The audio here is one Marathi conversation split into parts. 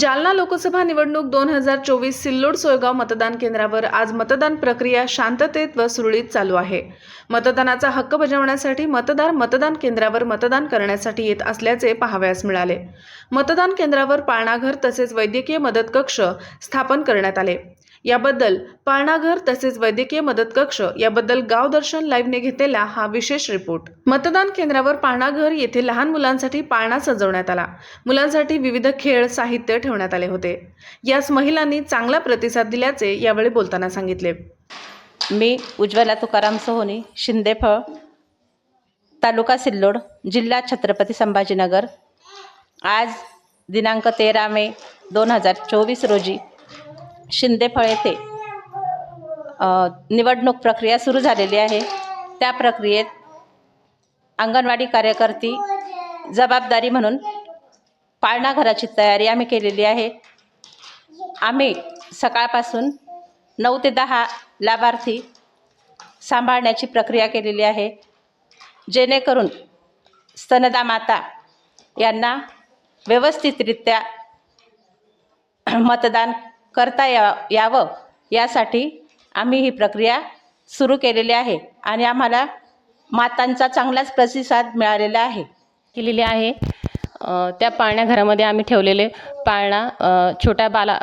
जालना लोकसभा निवडणूक दोन हजार चोवीस सिल्लोड सोयगाव मतदान केंद्रावर आज मतदान प्रक्रिया शांततेत व सुरळीत चालू आहे. मतदानाचा हक्क बजावण्यासाठी मतदार मतदान केंद्रावर मतदान करण्यासाठी येत असल्याचे पाहावयास मिळाले. मतदान केंद्रावर पाळणाघर तसेच वैद्यकीय मदत कक्ष स्थापन करण्यात आले. याबद्दल पाळणाघर तसेच वैद्यकीय मदत कक्ष याबद्दल गाव दर्शन लाईव्हने घेतलेला हा विशेष रिपोर्ट मतदान केंद्रावर पाळणाघर येथे लहान मुलांसाठी पाळणा सजवण्यात आला. मुलांसाठी विविध खेळ साहित्य ठेवण्यात आले होते. यास महिलांनी चांगला प्रतिसाद दिल्याचे यावेळी बोलताना सांगितले. मी उज्ज्वला तुकाराम सोहोनी शिंदेफळ तालुका सिल्लोड जिल्हा छत्रपती संभाजीनगर. आज दिनांक तेरा मे दोन हजार चोवीस रोजी शिंदेफळ येथे निवडणूक प्रक्रिया सुरू झालेली आहे. त्या प्रक्रियेत अंगणवाडी कार्यकर्ती जबाबदारी म्हणून पाळणा घराची तयारी आम्ही केलेली आहे. आम्ही सकाळपासून नऊ ते दहा लाभार्थी सांभाळण्याची प्रक्रिया केलेली आहे. जेणेकरून स्तनदा माता यांना व्यवस्थितरित्या मतदान करता या यावं. यासाठी आम्ही ही प्रक्रिया सुरू केलेली आहे आणि आम्हाला मातांचा चांगलाच प्रतिसाद मिळालेला आहे. केलेली आहे. त्या पाळण्या घरामध्ये आम्ही ठेवलेले पाळणा छोट्या बाला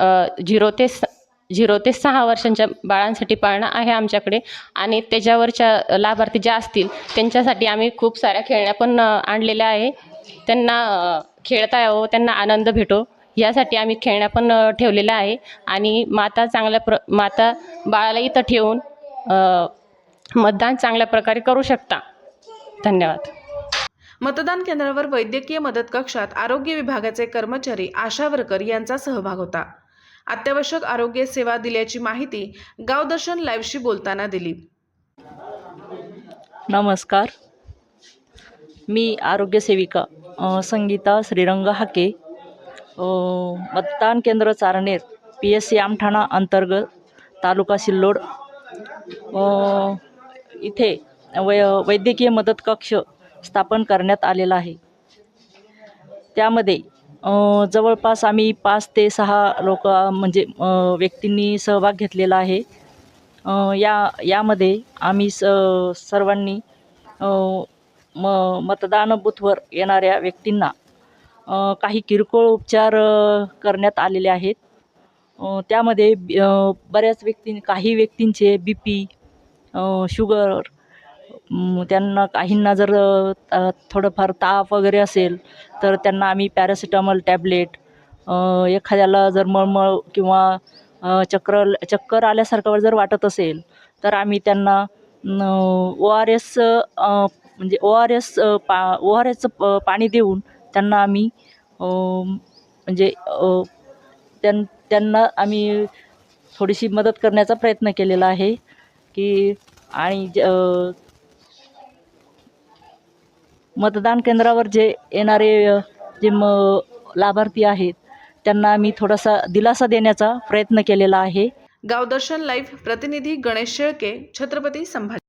झिरो ते स झिरो ते सहा वर्षांच्या बाळांसाठी पाळणा आहे आमच्याकडे आणि त्याच्यावरच्या लाभार्थी ज्या असतील त्यांच्यासाठी आम्ही खूप साऱ्या खेळण्या पण आणलेल्या आहे. त्यांना खेळता यावं त्यांना आनंद भेटो. यासाठी आम्ही खेळण्या पण अ, ठेवलेल्या आहे. आणि माता चांगल्या प्र माता बाळाला इथं ठेवून मतदान चांगल्या प्रकारे करू शकता. धन्यवाद. मतदान केंद्रावर वैद्यकीय मदत कक्षात आरोग्य विभागाचे कर्मचारी आशा वर्कर यांचा सहभाग होता. अत्यावश्यक आरोग्य सेवा दिल्याची माहिती गावदर्शन लाईव्हशी बोलताना दिली. नमस्कार. मी आरोग्यसेविका अ, संगीता श्रीरंग हाके. मतदान केंद्र Charner P S C Amthana अंतर्गत तालुका सिल्लोड. इथे वै वैद्यकीय मदत कक्ष स्थापन करण्यात आलेला आहे. त्यामध्ये जवळपास आम्ही पाच ते सहा लोक म्हणजे व्यक्तींनी सहभाग घेतलेला आहे. या यामध्ये आम्ही स सर्वांनी म मतदान बूथवर येणाऱ्या व्यक्तींना काही किरकोळ उपचार करण्यात आलेले आहेत. त्यामध्ये बऱ्याच व्यक्ती काही व्यक्तींचे बी पी शुगर त्यांना काहींना जर थोडंफार ताप वगैरे असेल तर त्यांना आम्ही पॅरासिटामॉल टॅबलेट एखाद्याला जर मळमळ किंवा चक्र चक्कर आल्यासारखं जर वाटत असेल तर आम्ही त्यांना ओ आर एस म्हणजे ओ आर एस पा ओ आर एसचं पाणी देऊन त्यांना आम्ही म्हणजे त्यां त्यांना आम्ही थोडीशी मदत करण्याचा प्रयत्न केलेला आहे की आणि ज- मतदान केंद्रावर जे येणारे जे म लाभार्थी आहेत त्यांना आम्ही थोडासा दिलासा देण्याचा प्रयत्न केलेला आहे. गावदर्शन लाईव्ह प्रतिनिधी गणेश शेळके छत्रपती संभाजी